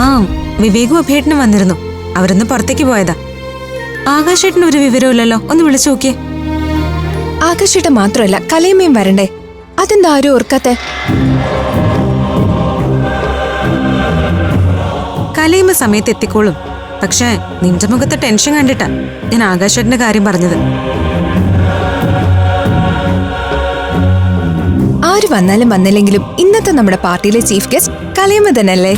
ആ വിവേകും അഭേട്ടനും വന്നിരുന്നു. അവരൊന്ന് പുറത്തേക്ക് പോയതാ. ആകാശേട്ടന് ഒരു വിവരമില്ലല്ലോ ഒന്ന് വിളിച്ചു നോക്കിയേ. ആകാശേട്ടൻ മാത്രമല്ല കലയമ്മയും വരണ്ടേ? അതെന്താ ആരും ഓർക്കാത്തെ? കലയമ്മ സമയത്ത് എത്തിക്കോളും. പക്ഷേ നിന്റെ മുഖത്തെ ടെൻഷൻ കണ്ടിട്ടാ ഞാൻ ആകാശേട്ടന്റെ കാര്യം പറഞ്ഞത്. ആര് വന്നാലും വന്നില്ലെങ്കിലും ഇന്നത്തെ നമ്മുടെ പാർട്ടിയിലെ ചീഫ് ഗസ്റ്റ് കലയമ്മ തന്നെയല്ലേ?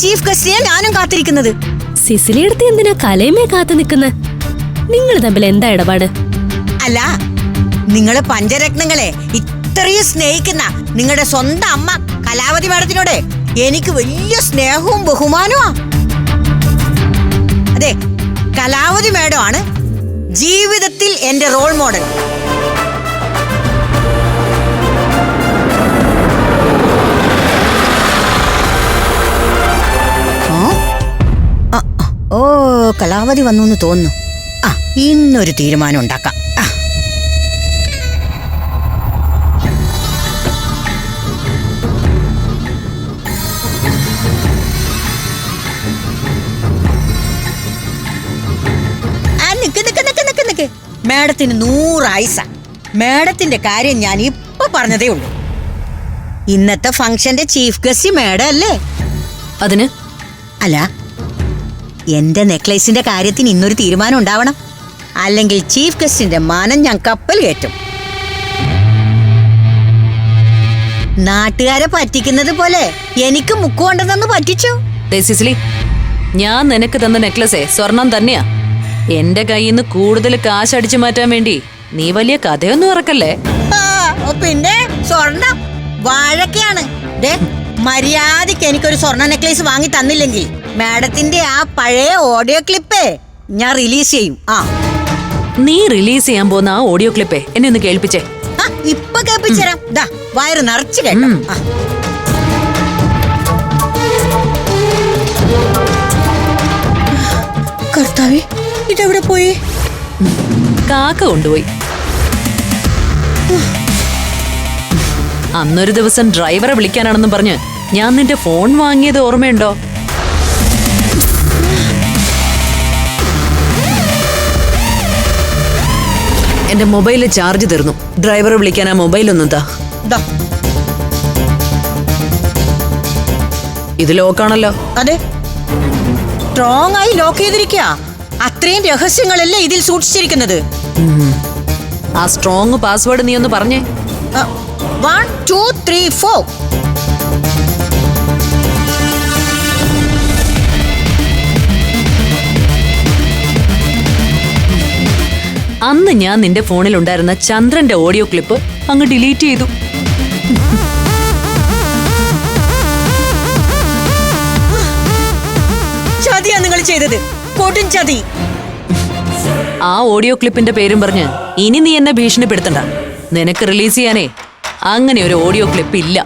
ചീഫ് ഗസ്റ്റിനെ ഞാനും കാത്തിരിക്കുന്നത്. സിസിലിയടുത്ത് എന്തിനാ കലയമേ കാത്തു നിൽക്കുന്നത് നിങ്ങൾ തമ്മിൽ എന്താ ഇടപാട്? അല്ല നിങ്ങൾ പഞ്ചരത്നങ്ങളെ ഇത്രയും സ്നേഹിക്കുന്ന നിങ്ങളുടെ സ്വന്തം അമ്മ കലാവതി മാഡത്തിനോട് എനിക്ക് വലിയ സ്നേഹവും ബഹുമാനവുമാ. അതെ കലാവതി മാഡം ആണ് ജീവിതത്തിൽ എന്റെ റോൾ മോഡൽ ഓ കലാവതി വന്നു എന്ന് തോന്നുന്നു. ആ ഇന്നൊരു തീരുമാനം ഉണ്ടാക്കാം. ആ. മാഡത്തിന് നൂറ് ആയിസ മാഡത്തിന്റെ കാര്യം ഞാൻ ഇപ്പൊ പറഞ്ഞതേ ഉള്ളൂ. ഇന്നത്തെ ഫംഗ്ഷന്റെ ചീഫ് ഗസ്റ്റ് മേഡം അല്ലേ അതിന്? അല്ല എന്റെ നെക്ലേസിന്റെ കാര്യത്തിന് ഇന്നൊരു തീരുമാനം ഉണ്ടാവണം. അല്ലെങ്കിൽ ചീഫ് ഗസ്റ്റിന്റെ മാനം ഞാൻ കപ്പൽ കയറ്റും. നാട്ടുകാരെ പറ്റിക്കുന്നത് പോലെ എനിക്ക് മുക്കുകൊണ്ടതെന്ന് പറ്റിച്ചു? സിസിലി ഞാൻ നിനക്ക് തന്ന നെക്ലസേ സ്വർണം തന്നെയാ. എന്റെ കയ്യിൽ നിന്ന് കൂടുതൽ കാശ് അടിച്ചു മാറ്റാൻ വേണ്ടി നീ വലിയ കഥയൊന്നും ഇറക്കല്ലേ? പിന്നെ സ്വർണം വാഴക്കയാണ്. മര്യാദയ്ക്ക് എനിക്കൊരു സ്വർണ നെക്ലേസ് വാങ്ങി തന്നില്ലെങ്കിൽ മാഡത്തിന്റെ ആ പഴയ ഓഡിയോ ക്ലിപ്പേ ഞാൻ റിലീസ് ചെയ്യും. ആ. നീ റിലീസ് ചെയ്യാൻ പോകുന്ന ആ ഓഡിയോ ക്ലിപ്പേ എന്നെ ഒന്ന് കേൾപ്പിച്ചേ. ആ, ഇപ്പൊ കേൾപ്പിച്ചരാ ദാ വയറ് നിറച്ച് കേട്ടോ. ഉം. ആ. കർത്താവേ ഇതെവിടെ പോയി? കാക്ക കൊണ്ടുപോയി. അന്നൊരു ദിവസം ഡ്രൈവറെ വിളിക്കാനാണെന്ന് പറഞ്ഞ് ഞാൻ നിന്റെ ഫോൺ വാങ്ങിയത് ഓർമ്മയുണ്ടോ? എന്റെ മൊബൈലിൽ ചാർജ് തീർന്നു. ഡ്രൈവറെ വിളിക്കാൻ ആ മൊബൈലൊന്നും താ ദാ, ഇത് ലോക്കാണല്ലോ അതെ. സ്ട്രോങ് ആയി ലോക്ക് ചെയ്തിരിക്കുക അത്രയും രഹസ്യങ്ങളല്ലേ ഇതിൽ സൂക്ഷിച്ചിരിക്കുന്നത്. ആ സ്ട്രോങ് പാസ്വേഡ് നീ ഒന്ന് പറഞ്ഞേ. വൺ ടു ത്രീ ഫോർ അന്ന് ഞാൻ നിന്റെ ഫോണിൽ ഉണ്ടായിരുന്ന ചന്ദ്രന്റെ ഓഡിയോ ക്ലിപ്പ് അങ്ങ് ഡിലീറ്റ് ചെയ്തു. ചതിയാ നിങ്ങൾ ചെയ്തത്. കൊടും ചതി. ആ ഓഡിയോ ക്ലിപ്പിന്റെ പേരും പറഞ്ഞ് ഇനി നീ എന്നെ ഭീഷണിപ്പെടുത്തണ്ട. നിനക്ക് റിലീസ് ചെയ്യാനേ അങ്ങനെ ഒരു ഓഡിയോ ക്ലിപ്പ് ഇല്ല.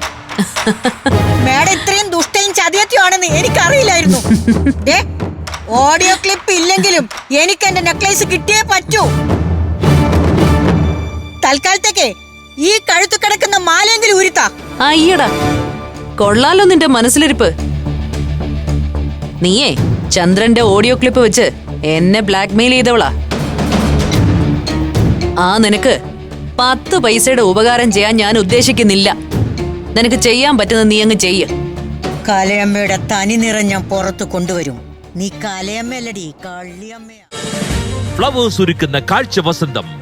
മേഡം ഇത്രയും ദുഷ്ടയും ചതിയത്തിയാണെന്ന് എനിക്കറിയില്ലായിരുന്നു. ഓഡിയോ ക്ലിപ്പ് ഇല്ലെങ്കിലും എനിക്ക് എന്റെ നെക്ലേസ് കിട്ടിയേ പറ്റൂ. തൽക്കാലത്തേക്ക് ഈ കഴുത്തു കിടക്കുന്ന മാലെങ്കിലും ഉരുത്താ. അയ്യടാ. കൊള്ളാലോ നിന്റെ മനസ്സിലിരിപ്പ്. നീയേ ചന്ദ്രന്റെ ഓഡിയോ ക്ലിപ്പ് വെച്ച് എന്നെ ബ്ലാക്ക് മെയിൽ ചെയ്തവളാ. ആ നിനക്ക് പത്ത് പൈസയുടെ ഉപകാരം ചെയ്യാൻ ഞാൻ ഉദ്ദേശിക്കുന്നില്ല. നിനക്ക് ചെയ്യാൻ പറ്റുന്ന നീ അങ്ങ് ചെയ്യ. കലയമ്മയുടെ തനി നിറം ഞാൻ പുറത്ത് കൊണ്ടുവരും. നീ കലയമ്മയല്ലടി കള്ളിയമ്മയാ. ഫ്ലവേഴ്സ് ഒരുക്കുന്ന കാഴ്ച വസന്തം.